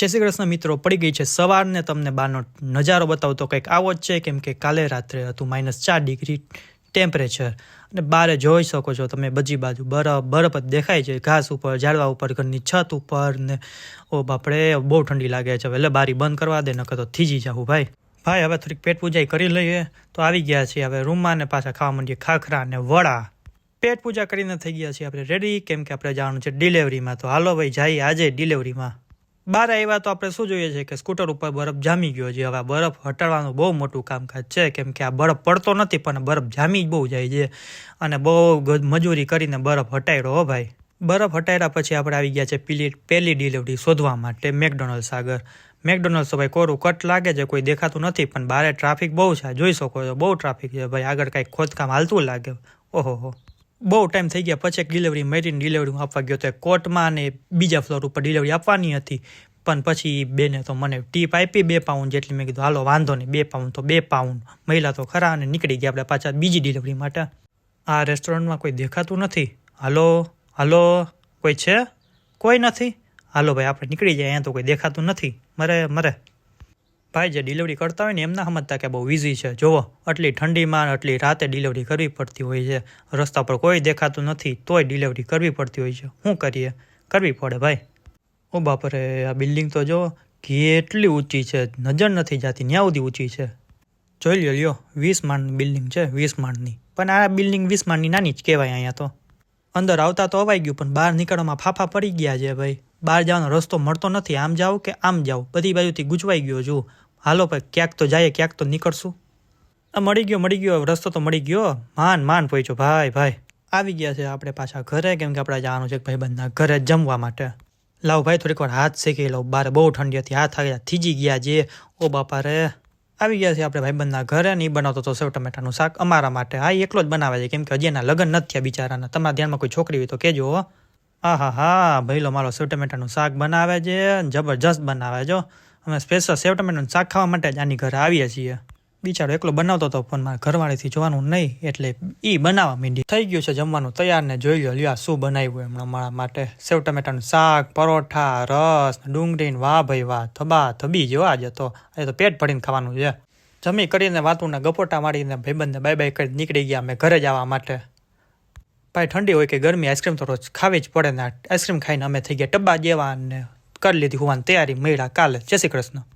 જય શ્રી કૃષ્ણ મિત્રો, પડી ગઈ છે સવારને તમને બહારનો નજારો બતાવતો કંઈક આવો જ છે, કેમ કે કાલે રાત્રે હતું માઇનસ ચાર ડિગ્રી ટેમ્પરેચર અને બારે જોઈ શકો છો તમે બધી બાજુ બરફ બરફ જ દેખાય છે, ઘાસ ઉપર, ઝાડવા ઉપર, ઘરની છત ઉપર ને, ઓ બાપડે બહુ ઠંડી લાગે છે. એટલે બારી બંધ કરવા દે, નકર તો થીજી જાવું ભાઈ. ભાઈ, હવે થોડીક પેટ પૂજાઈ કરી લઈએ. તો આવી ગયા છીએ હવે રૂમમાં ને પાછા ખાવા માંડીએ ખાખરા ને વડા. પેટ પૂજા કરીને થઈ ગયા છીએ આપણે રેડી કેમ કે આપણે જવાનું છે ડિલિવરીમાં તો હાલો ભાઈ, જઈએ આજે ડિલિવરીમાં બહાર આવ્યા તો આપણે શું જોઈએ છે કે સ્કૂટર ઉપર બરફ જામી ગયો છે. હવે બરફ હટાડવાનું બહુ મોટું કામકાજ છે, કેમ કે આ બરફ પડતો નથી પણ બરફ જામી જ બહુ જાય છે અને બહુ મજૂરી કરીને બરફ હટાડ્યો હો ભાઈ. બરફ હટાડ્યા પછી આપણે આવી ગયા છે પેલી, પહેલી ડિલિવરી શોધવા માટે મેકડોનલ્ડ સાગર મેકડોનલ્ડ ભાઈ કોરું કટ લાગે છે, કોઈ દેખાતું નથી પણ બારે ટ્રાફિક બહુ છે. જોઈ શકો છો, બહુ ટ્રાફિક છે ભાઈ. આગળ કાંઈક ખોદકામ હાલતું લાગે. ઓહો હો બહુ ટાઈમ થઈ ગયા. પછી ડિલિવરી મેરીને ડિલિવરી આપવા ગયો તો કોર્ટમાં અને બીજા ફ્લોર ઉપર ડિલિવરી આપવાની હતી. પણ પછી બેને તો મને ટીપ આપી બે પાઉન્ડ જેટલી. મેં કીધું, હાલો, વાંધો નહીં, બે પાઉન્ડ તો બે પાઉન્ડ મહિલા તો ખરા અને નીકળી ગયા આપણે પાછા બીજી ડિલિવરી માટે. આ રેસ્ટોરન્ટમાં કોઈ દેખાતું નથી. હાલો હાલો, કોઈ છે? કોઈ નથી. હાલો ભાઈ, આપણે નીકળી જાય અહીંયા તો કોઈ દેખાતું નથી. મરે મરે. ભાઈ જે ડિલિવરી કરતા હોય ને એમના સમજતા કે બહુ ઇઝી છે. જુઓ આટલી ઠંડીમાં આટલી રાતે ડિલિવરી કરવી પડતી હોય છે. રસ્તા પર કોઈ દેખાતું નથી, તોય ડિલિવરી કરવી પડતી હોય છે. શું કરીએ? કરવી પડે ભાઈ. ઓ બાપરે આ બિલ્ડિંગ તો જો કેટલી ઊંચી છે. નજર નથી જાતી, ન્યા સુધી ઊંચી છે. જોઈ લ્યો લ્યો, વીસ માળની બિલ્ડિંગ છે, વીસ માળની. પણ આ બિલ્ડિંગ વીસ માળની નાની જ કહેવાય અહીંયા તો. અંદર આવતા તો અવાઈ ગયું, પણ બહાર નીકળવામાં ફાફા પડી ગયા છે ભાઈ. બહાર જવાનો રસ્તો મળતો નથી, આમ જાઓ કે આમ જાઓ, બધી બાજુથી ગુજવાઈ ગયો છું. હાલો ભાઈ, ક્યાંક તો જઈએ, ક્યાંક તો નીકળશું. આ મળી ગયો મળી ગયો, રસ્તો તો મળી ગયો. માન માન પહોંચ્યો, ભાઈ ભાઈ. આવી ગયા છે આપણે પાછા ઘરે, કેમ કે આપણે જવાનું છે ભાઈબંધના ઘરે જમવા માટે. લાવ ભાઈ, થોડીક વાર હાથ શેકી લઉં. બહાર બહુ ઠંડી હતી, હાથ આવ્યા થીજી ગયા જે. ઓ બાપા રે. આવી ગયા છે આપણે ભાઈબંધના ઘરે નહીં બનાવતો તો સેવ ટમેટાનું શાક અમારા માટે. હા એકલો જ બનાવે છે, કેમ કે હજી એના લગ્ન નથી થયા બિચારાના. તમારા ધ્યાનમાં કોઈ છોકરી હોય તો કહેજો હો હા હા ભાઈ લો મારો સેવ ટમેટાનું શાક બનાવે છે, જબરજસ્ત બનાવે જો અમે સ્પેશિયલ સેવ ટમેટાનું શાક ખાવા માટે જ આની ઘરે આવીએ છીએ. બિચારો એકલો બનાવતો હતો પણ મારા ઘરવાળીથી જોવાનું નહીં, એટલે એ બનાવવા માંડી થઈ ગયું છે જમવાનું તૈયાર ને જોઈ લો લ્યો શું બનાવ્યું એમણે મારા માટે. સેવ ટમેટાનું શાક, પરોઠા, રસ, ડુંગળીને, વાહ ભાઈ વાહ, થબા થબી જેવા જ હતો. આજે તો પેટ ભરીને ખાવાનું છે. જમી કરીને વાતુના ગપોટા મારીને ભાઈબંધને બાય બાય કરી નીકળી ગયા, અમે ઘરે જવા માટે. ભાઈ ઠંડી હોય કે ગરમી, આઈસ્ક્રીમ તો રોજ ખાવી જ પડે ને આઈસ્ક્રીમ ખાઈને અમે થઈ ગયા ટબ્બા જેવા ને કરી લીધી હોવાની તૈયારી, મળ્યા કાલે. જય શ્રી કૃષ્ણ.